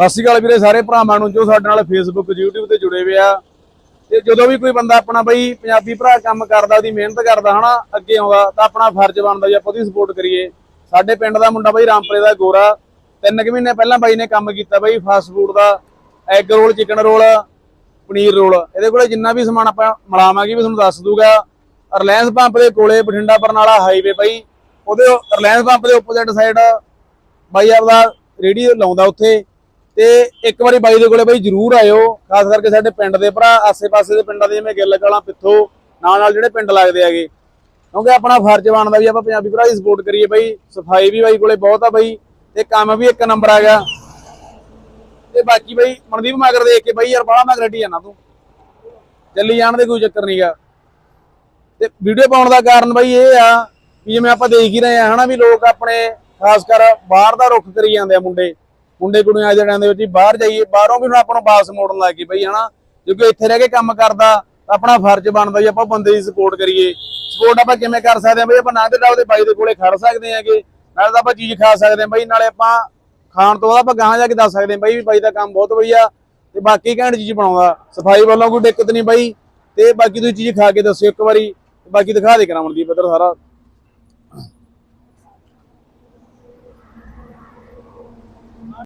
ਸਤਿ ਸ਼੍ਰੀ ਅਕਾਲ ਵੀਰੇ, ਸਾਰੇ ਭਰਾਵਾਂ ਨੂੰ ਜੋ ਸਾਡੇ ਨਾਲ ਫੇਸਬੁੱਕ YouTube ਤੇ ਜੁੜੇ ਹੋਏ ਆ। ਤੇ ਜਦੋਂ ਵੀ ਕੋਈ ਬੰਦਾ ਆਪਣਾ ਬਈ ਪੰਜਾਬੀ ਭਰਾ ਕੰਮ ਕਰਦਾ, ਉਹਦੀ ਮਿਹਨਤ ਕਰਦਾ, ਹਨਾ, ਅੱਗੇ ਆਉਂਦਾ, ਤਾਂ ਆਪਣਾ ਫਰਜ਼ ਬਣਦਾ ਵੀ ਆਪਾਂ ਉਹਦੀ ਸਪੋਰਟ ਕਰੀਏ। ਸਾਡੇ ਪਿੰਡ ਦਾ ਮੁੰਡਾ ਬਈ ਰਾਮਪੁਰੇ ਦਾ ਗੋਰਾ, ਤਿੰਨ ਕੁ ਮਹੀਨੇ ਪਹਿਲਾਂ ਬਾਈ ਨੇ ਕੰਮ ਕੀਤਾ ਬਈ ਫਾਸਟ ਫੂਡ ਦਾ egg roll chicken roll paneer roll ਇਹਦੇ ਕੋਲੇ ਜਿੰਨਾ ਵੀ ਸਮਾਨ ਆਪਾਂ ਮਿਲਾਵਾਂਗੇ ਵੀ ਤੁਹਾਨੂੰ ਦੱਸ ਦੂਗਾ। ਰਿਲਾਇੰਸ ਪੰਪ ਦੇ ਕੋਲੇ ਬਠਿੰਡਾ ਬਰਨਾਲਾ ਹਾਈਵੇ ਬਾਈ, ਉਹਦੇ ਰਿਲਾਇੰਸ ਪੰਪ ਦੇ ਆਪੋਜ਼ਿਟ ਸਾਈਡ ਬਾਈ ਆਪਦਾ ਰੇੜੀ ਲਾਉਂਦਾ ਉੱਥੇ। ਤੇ ਇੱਕ ਵਾਰੀ ਬਾਈ ਦੇ ਕੋਲੇ ਬਾਈ ਜਰੂਰ ਆਇਓ, ਖਾਸ ਕਰਕੇ ਸਾਡੇ ਪਿੰਡ ਦੇ ਭਰਾ, ਆਸੇ-ਪਾਸੇ ਦੇ ਪਿੰਡਾਂ ਦੇ ਜਿਵੇਂ ਗਿੱਲ ਕਲਾਂ ਪਿੱਥੋ ਨਾਲ ਨਾਲ ਜਿਹੜੇ ਪਿੰਡ ਲੱਗਦੇ ਹੈਗੇ। ਕਿਉਂਕਿ ਆਪਣਾ ਫਰਜ਼ ਬਣਦਾ ਵੀ ਆਪਾਂ ਪੰਜਾਬੀ ਭਰਾ ਦੀ ਸਪੋਰਟ ਕਰੀਏ ਬਾਈ, ਸਫ਼ਾਈ ਵੀ ਬਾਈ ਕੋਲੇ ਬਹੁਤ ਆ ਬਾਈ, ਤੇ ਕੰਮ ਵੀ ਇੱਕ ਨੰਬਰ ਆ ਗਿਆ ਤੇ ਬਾਕੀ ਬਾਈ, ਮਨਦੀਪ ਮਗਰ ਦੇਖ ਕੇ ਬਾਈ ਯਾਰ ਬਾਹਲਾ ਮੈਂ ਹਟੀ ਜਾਣਾ ਤੂੰ। ਚੱਲੀ ਜਾਣ ਦੇ ਕੋਈ ਚੱਕਰ ਨਹੀਂਗਾ ਤੇ ਵੀਡੀਓ ਪਾਉਣ ਦਾ ਕਾਰਨ ਬਾਈ ਇਹ ਆ, ਵੀ ਜਿਵੇਂ ਆਪਾਂ ਦੇਖ ਹੀ ਰਹੇ ਆ ਹਨਾ ਵੀ ਲੋਕ ਆਪਣੇ, ਖਾਸ ਕਰ ਬਾਹਰ ਦਾ ਰੁੱਖ ਕਰੀ ਜਾਂਦੇ ਆ ਮੁੰਡੇ। ਮੁੰਡੇ ਕੁੜੀਆਂ ਆ ਜਿਹੜਿਆਂ ਵਿੱਚ ਬਾਹਰ ਜਾਈਏ, ਬਾਹਰੋਂ ਵੀ ਹੁਣ ਆਪਾਂ ਨੂੰ ਵਾਪਸ ਮੋੜਨ ਲੱਗ ਗਏ ਬਈ, ਹਨਾ? ਕਿਉਂਕਿ ਇੱਥੇ ਰਹਿ ਕੇ ਕੰਮ ਕਰਦਾ, ਆਪਣਾ ਫਰਜ਼ ਬਣਦਾ ਵੀ ਆਪਾਂ ਬੰਦੇ ਦੀ ਸਪੋਰਟ ਕਰੀਏ। ਸਪੋਰਟ ਆਪਾਂ ਕਿਵੇਂ ਕਰ ਸਕਦੇ ਆ ਬਈ? ਆਪਾਂ ਨਾਂਦੇ ਦਾ ਉਹਦੇ ਬਾਈ ਦੇ ਕੋਲੇ ਖੜ ਸਕਦੇ ਆਂਗੇ ਨਾਲੇ ਤਾਂ ਆਪਾਂ ਚੀਜ਼ ਖਾ ਸਕਦੇ ਆ ਬਈ, ਨਾਲੇ ਆਪਾਂ ਖਾਣ ਤੋਂ ਬਾਅਦ ਆਪਾਂ ਗਾਹਾਂ ਜਾ ਕੇ ਦੱਸ ਸਕਦੇ ਆ ਬਈ ਵੀ ਬਾਈ ਦਾ ਕੰਮ ਬਹੁਤ ਵਧੀਆ ਤੇ ਬਾਕੀ ਘੈਂਟ ਚੀਜ਼ ਬਣਾਉਂਦਾ। ਸਫ਼ਾਈ ਵੱਲੋਂ ਕੋਈ ਦਿੱਕਤ ਨਹੀਂ ਬਾਈ। ਤੇ ਬਾਕੀ ਤੁਸੀਂ ਚੀਜ਼ ਖਾ ਕੇ ਦੱਸਿਓ ਇੱਕ ਵਾਰੀ। ਬਾਕੀ ਦਿਖਾ ਦੇ ਕਰਾਂ, ਮਨਦੀਪ ਇੱਧਰ ਸਾਰਾ।